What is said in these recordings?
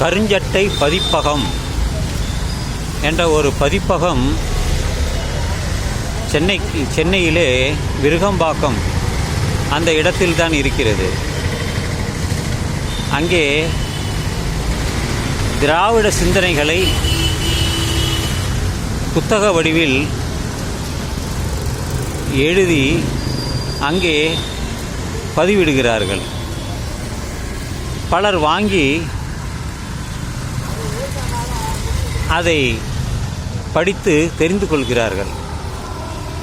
கருஞ்சட்டை பதிப்பகம் என்ற ஒரு பதிப்பகம் சென்னைக்கு சென்னையிலே விருகம்பாக்கம் அந்த இடத்தில்தான் இருக்கிறது. அங்கே திராவிட சிந்தனைகளை புத்தக வடிவில் எழுதி அங்கே பதிவிடுகிறார்கள். பலர் வாங்கி அதை படித்து தெரிந்து கொள்கிறார்கள்.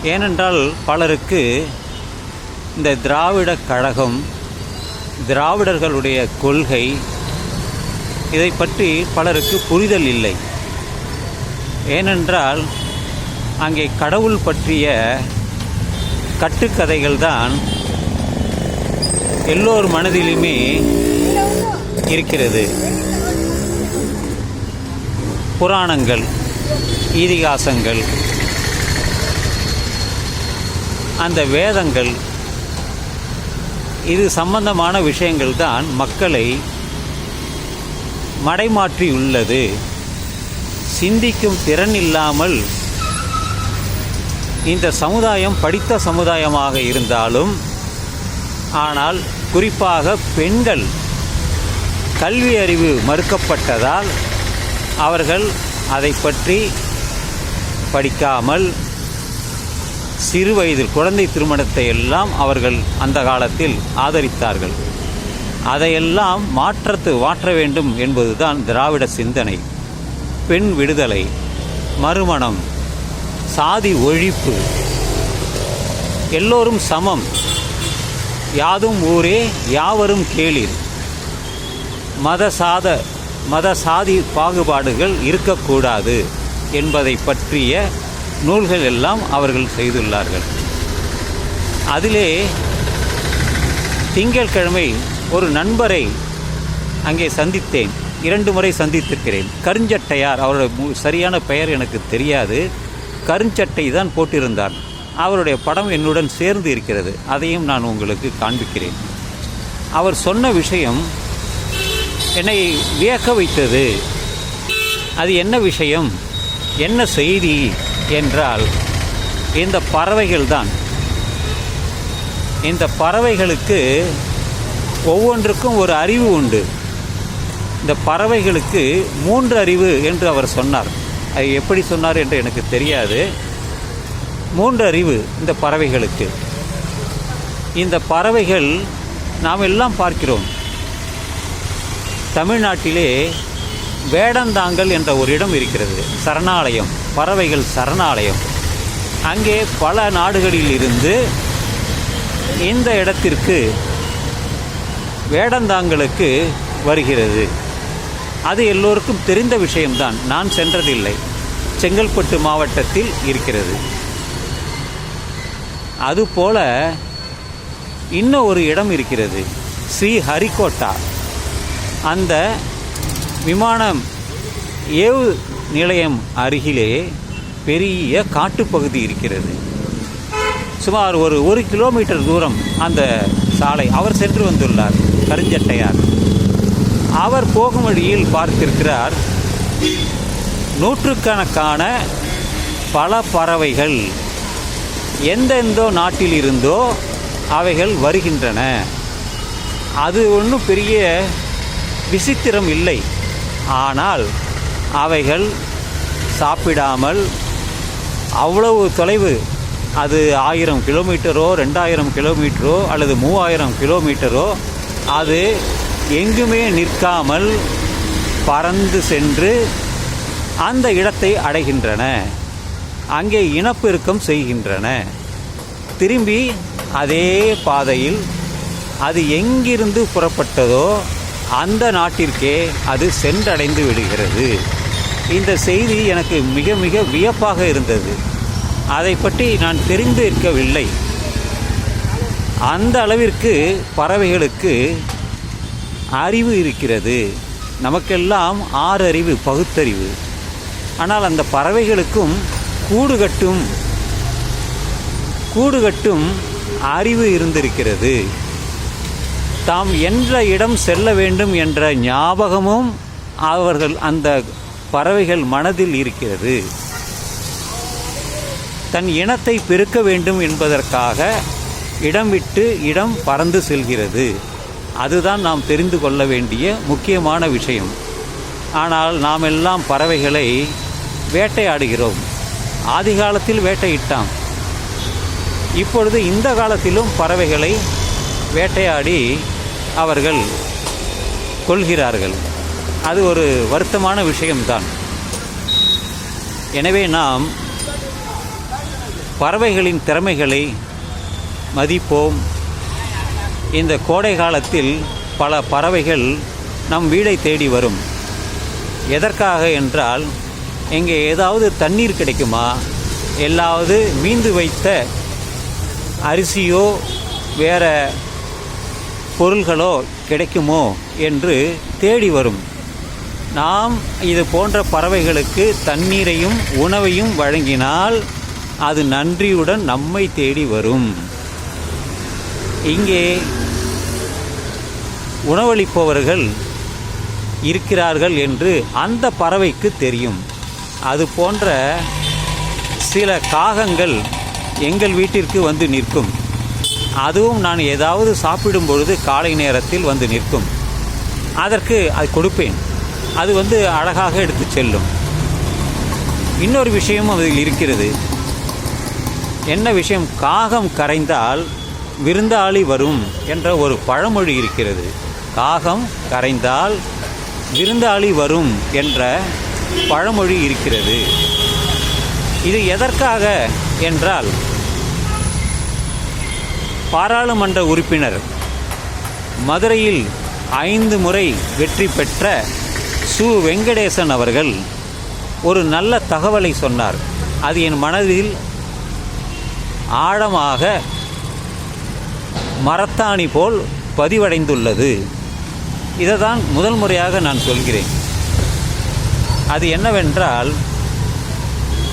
ஏனென்றால் பலருக்கு இந்த திராவிட கழகம் திராவிடர்களுடைய கொள்கை இதை பற்றி பலருக்கு புரிதல் இல்லை. ஏனென்றால் அங்கே கடவுள் பற்றிய கட்டுக்கதைகள் தான் எல்லோர் மனதிலுமே இருக்கிறது. புராணங்கள் இதிகாசங்கள் அந்த வேதங்கள் இது சம்பந்தமான விஷயங்கள் தான் மக்களை மடைமாற்றியுள்ளது. சிந்திக்கும் திறன் இல்லாமல் இந்த சமுதாயம் படித்த சமுதாயமாக இருந்தாலும் ஆனால் குறிப்பாக பெண்கள் கல்வி அறிவு மறுக்கப்பட்டதால் அவர்கள் அதை பற்றி படிக்காமல் சிறு வயதில் குழந்தை திருமணத்தை எல்லாம் அவர்கள் அந்த காலத்தில் ஆதரித்தார்கள். அதையெல்லாம் மாற்றத்து மாற்ற வேண்டும் என்பதுதான் திராவிட சிந்தனை. பெண் விடுதலை மறுமணம் சாதி ஒழிப்பு எல்லோரும் சமம். யாதும் ஊரே யாவரும் கேளிர். மத சாத மத சாதி பாகுபாடுகள் இருக்கக்கூடாது என்பதை பற்றிய நூல்கள் எல்லாம் அவர்கள் செய்துள்ளார்கள். அதிலே திங்கட்கிழமை ஒரு நண்பரை அங்கே சந்தித்தேன். இரண்டு முறை சந்தித்திருக்கிறேன். கருஞ்சட்டையார் அவருடைய மு- சரியான பெயர் எனக்கு தெரியாது. கருஞ்சட்டை தான் போட்டிருந்தார். அவருடைய படம் என்னுடன் சேர்ந்து இருக்கிறது. அதையும் நான் உங்களுக்கு காண்பிக்கிறேன். அவர் சொன்ன விஷயம் என்னை வியக்க வைத்தது. அது என்ன விஷயம்? என்ன செய்தி என்றால் இந்த பறவைகள் தான் இந்த பறவைகளுக்கு ஒவ்வொன்றுக்கும் ஒரு அறிவு உண்டு. இந்த பறவைகளுக்கு மூன்று அறிவு என்று அவர் சொன்னார். அது எப்படி சொன்னார் என்று எனக்கு தெரியாது. மூன்று அறிவு இந்த பறவைகளுக்கு. இந்த பறவைகள் நாம் எல்லாம் பார்க்கிறோம். தமிழ்நாட்டிலே வேடந்தாங்கல் என்ற ஒரு இடம் இருக்கிறது. சரணாலயம் பறவைகள் சரணாலயம். அங்கே பல நாடுகளில் இருந்து இந்த இடத்திற்கு வேடந்தாங்கலுக்கு வருகிறது. அது எல்லோருக்கும் தெரிந்த விஷயம்தான். நான் சென்றதில்லை. செங்கல்பட்டு மாவட்டத்தில் இருக்கிறது. அதுபோல இன்னும் ஒரு இடம் இருக்கிறது. ஸ்ரீ ஹரிகோட்டா. அந்த விமானம் ஏவு நிலையம் அருகிலே பெரிய காட்டுப்பகுதி இருக்கிறது. சுமார் ஒரு ஒரு கிலோமீட்டர் தூரம் அந்த சாலை அவர் சென்று வந்துள்ளார் கருஞ்சட்டையார். அவர் போகும் வழியில் பார்த்திருக்கிறார் நூற்றுக்கணக்கான பல பறவைகள் எந்தெந்தோ நாட்டில் இருந்தோ அவைகள் வருகின்றன. அது ஒன்றும் பெரிய விசித்திரம் இல்லை. ஆனால் அவைகள் சாப்பிடாமல் அவ்வளவு தொலைவு. அது ஆயிரம் கிலோமீட்டரோ ரெண்டாயிரம் கிலோமீட்டரோ அல்லது மூவாயிரம் கிலோமீட்டரோ அது எங்குமே நிற்காமல் பறந்து சென்று அந்த இடத்தை அடைகின்றன. அங்கே இனப்பெருக்கம் செய்கின்றன. திரும்பி அதே பாதையில் அது எங்கிருந்து புறப்பட்டதோ அந்த நாட்டிற்கே அது சென்றடைந்து விடுகிறது. இந்த செய்தி எனக்கு மிக மிக வியப்பாக இருந்தது. அதை பற்றி நான் தெரிந்து இருக்கவில்லை அந்த அளவிற்கு பறவைகளுக்கு அறிவு இருக்கிறது. நமக்கெல்லாம் ஆறறிவு பகுத்தறிவு. ஆனால் அந்த பறவைகளுக்கும் கூடு கட்டும் கூடு கட்டும் அறிவு இருந்திருக்கிறது. தாம் என்ற இடம் செல்ல வேண்டும் என்ற ஞாபகமும் அவர்கள் அந்த பறவைகள் மனதில் இருக்கிறது. தன் இனத்தை பெருக்க வேண்டும் என்பதற்காக இடம் விட்டு இடம் பறந்து செல்கிறது. அதுதான் நாம் தெரிந்து கொள்ள வேண்டிய முக்கியமான விஷயம். ஆனால் நாம் எல்லாம் பறவைகளை வேட்டையாடுகிறோம். ஆதி காலத்தில் வேட்டையிட்டாம். இப்பொழுது இந்த காலத்திலும் பறவைகளை வேட்டையாடி அவர்கள் கொள்கிறார்கள். அது ஒரு வருத்தமான விஷயம்தான். எனவே நாம் பறவைகளின் திறமைகளை மதிப்போம். இந்த கோடை காலத்தில் பல பறவைகள் நம் வீடை தேடி வரும். எதற்காக என்றால் இங்கே ஏதாவது தண்ணீர் கிடைக்குமா? எல்லாவது மீந்து வைத்த அரிசியோ வேற பொருள்களோ கிடைக்குமோ என்று தேடி வரும். நாம் இது போன்ற பறவைகளுக்கு தண்ணீரையும் உணவையும் வழங்கினால் அது நன்றியுடன் நம்மை தேடி வரும். இங்கே உணவளிப்பவர்கள் இருக்கிறார்கள் என்று அந்த பறவைக்கு தெரியும். அது போன்ற சில காகங்கள் எங்கள் வீட்டிற்கு வந்து நிற்கும். அதுவும் நான் ஏதாவது சாப்பிடும் பொழுது காலை நேரத்தில் வந்து நிற்கும். அதற்கு அது கொடுப்பேன். அது வந்து அழகாக எடுத்து செல்லும். இன்னொரு விஷயமும் அதில் இருக்கிறது. என்ன விஷயம்? காகம் கரைந்தால் விருந்தாளி வரும் என்ற ஒரு பழமொழி இருக்கிறது. காகம் கரைந்தால் விருந்தாளி வரும் என்ற பழமொழி இருக்கிறது. இது எதற்காக? என்றால் பாராளுமன்ற உறுப்பினர் மதுரையில் ஐந்து முறை வெற்றி பெற்ற சு. வெங்கடேசன் அவர்கள் ஒரு நல்ல தகவலை சொன்னார். அது என் மனதில் ஆழமாக மரத்தாணி போல் பதிவடைந்துள்ளது. இதை தான் முதல் முறையாக நான் சொல்கிறேன். அது என்னவென்றால்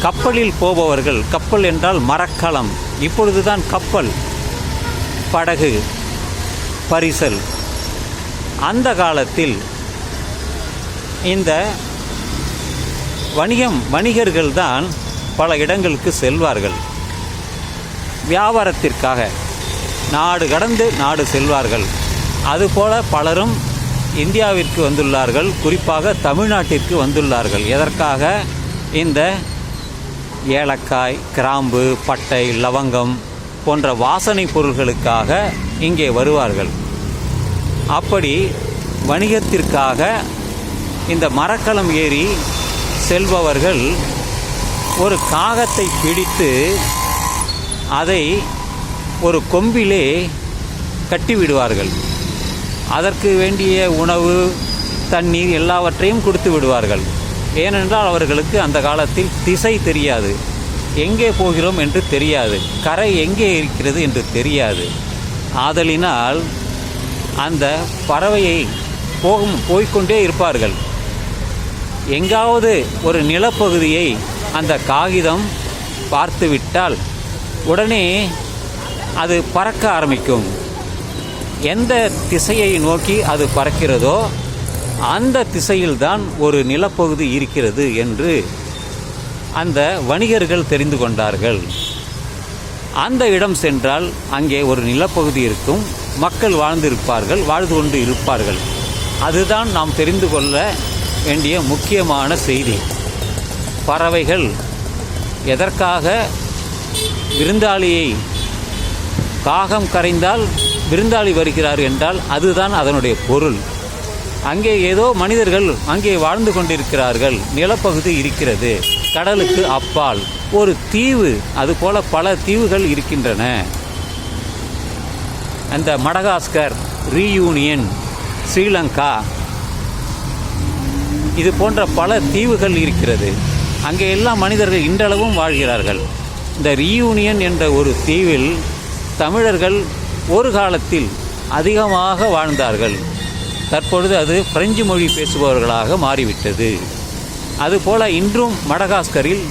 கப்பலில் போபவர்கள் கப்பல் என்றால் மரக்கலம் இப்பொழுதுதான் கப்பல். படகு பரிசல். அந்த காலத்தில் இந்த வணிகம் வணிகர்கள் தான் பல இடங்களுக்கு செல்வார்கள். வியாபாரத்திற்காக நாடு கடந்து நாடு செல்வார்கள். அதுபோல பலரும் இந்தியாவிற்கு வந்துள்ளார்கள். குறிப்பாக தமிழ்நாட்டிற்கு வந்துள்ளார்கள். எதற்காக? இந்த ஏலக்காய் கிராம்பு பட்டை லவங்கம் போன்ற வாசனை பொருள்களுக்காக இங்கே வருவார்கள். அப்படி வணிகத்திற்காக இந்த மரக்கலம் ஏறி செல்பவர்கள் ஒரு காகத்தை பிடித்து அதை ஒரு கொம்பிலே கட்டிவிடுவார்கள். அதற்கு வேண்டிய உணவு தண்ணீர் எல்லாவற்றையும் கொடுத்து விடுவார்கள். ஏனென்றால் அவர்களுக்கு அந்த காலத்தில் திசை தெரியாது. எங்கே போகிறோம் என்று தெரியாது. கரை எங்கே இருக்கிறது என்று தெரியாது. ஆதலினால் அந்த பறவையை போகும் போய்க்கொண்டே இருப்பார்கள். எங்காவது ஒரு நிலப்பகுதியை அந்த காகிதம் பார்த்துவிட்டால் உடனே அது பறக்க ஆரம்பிக்கும். எந்த திசையை நோக்கி அது பறக்கிறதோ அந்த திசையில்தான் ஒரு நிலப்பகுதி இருக்கிறது என்று அந்த வணிகர்கள் தெரிந்து கொண்டார்கள். அந்த இடம் சென்றால் அங்கே ஒரு நிலப்பகுதி இருக்கும். மக்கள் வாழ்ந்திருப்பார்கள் வாழ்ந்து கொண்டு இருப்பார்கள். அதுதான் நாம் தெரிந்து கொள்ள வேண்டிய முக்கியமான செய்தி. பறவைகள் எதற்காக விருந்தாளியை காகம் கரைந்தால் விருந்தாளி வருகிறார் என்றால் அதுதான் அதனுடைய பொருள். அங்கே ஏதோ மனிதர்கள் அங்கே வாழ்ந்து கொண்டிருக்கிறார்கள். நிலப்பகுதி இருக்கிறது. கடலுக்கு அப்பால். ஒரு தீவு அதுபோல பல தீவுகள் இருக்கின்றன. அந்த மடகாஸ்கர் ரீயூனியன் ஸ்ரீலங்கா இது போன்ற பல தீவுகள் இருக்கிறது. அங்கே எல்லாம் மனிதர்கள் இன்றளவும் வாழ்கிறார்கள். இந்த ரீயூனியன் என்ற ஒரு தீவில் தமிழர்கள் ஒரு காலத்தில் அதிகமாக வாழ்ந்தார்கள். தற்பொழுது அது பிரெஞ்சு மொழி பேசுபவர்களாக மாறிவிட்டது. அதுபோல இன்றும் மடகாஸ்கரில்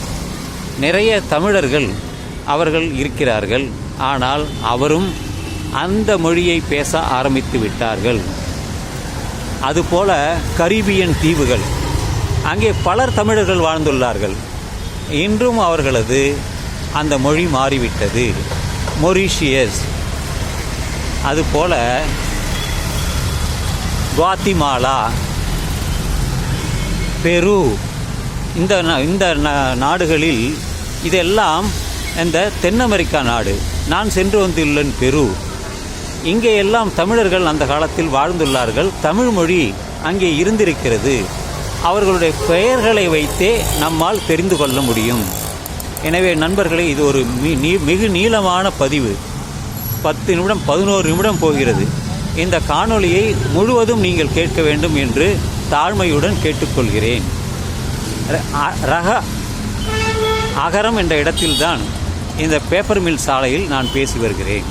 நிறைய தமிழர்கள் அவர்கள் இருக்கிறார்கள். ஆனால் அவரும் அந்த மொழியை பேச ஆரம்பித்து விட்டார்கள். அதுபோல கரீபியன் தீவுகள் அங்கே பலர் தமிழர்கள் வாழ்ந்துள்ளார்கள். இன்றும் அவர்களது அந்த மொழி மாறிவிட்டது. மொரீஷியஸ் அதுபோல குவாத்திமாலா பெரு இந்த இந்த நா- நாடுகளில் இதெல்லாம் இந்த தென் அமெரிக்கா நாடு நான் சென்று வந்துள்ளேன் பெரு. இங்கே எல்லாம் தமிழர்கள் அந்த காலத்தில் வாழ்ந்துள்ளார்கள். தமிழ் மொழி அங்கே இருந்திருக்கிறது. அவர்களுடைய பெயர்களை வைத்தே நம்மால் தெரிந்து கொள்ள முடியும். எனவே நண்பர்களே இது ஒரு மி- நீ- மிகு நீளமான பதிவு. பத்து நிமிடம் பதினோரு நிமிடம் போகிறது. இந்த காணொளியை முழுவதும் நீங்கள் கேட்க வேண்டும் என்று தாழ்மையுடன் கேட்டுக்கொள்கிறேன். ரக அகரம் என்ற இடத்தில்தான் இந்த பேப்பர் மில் சாலையில் நான் பேசி வருகிறேன்.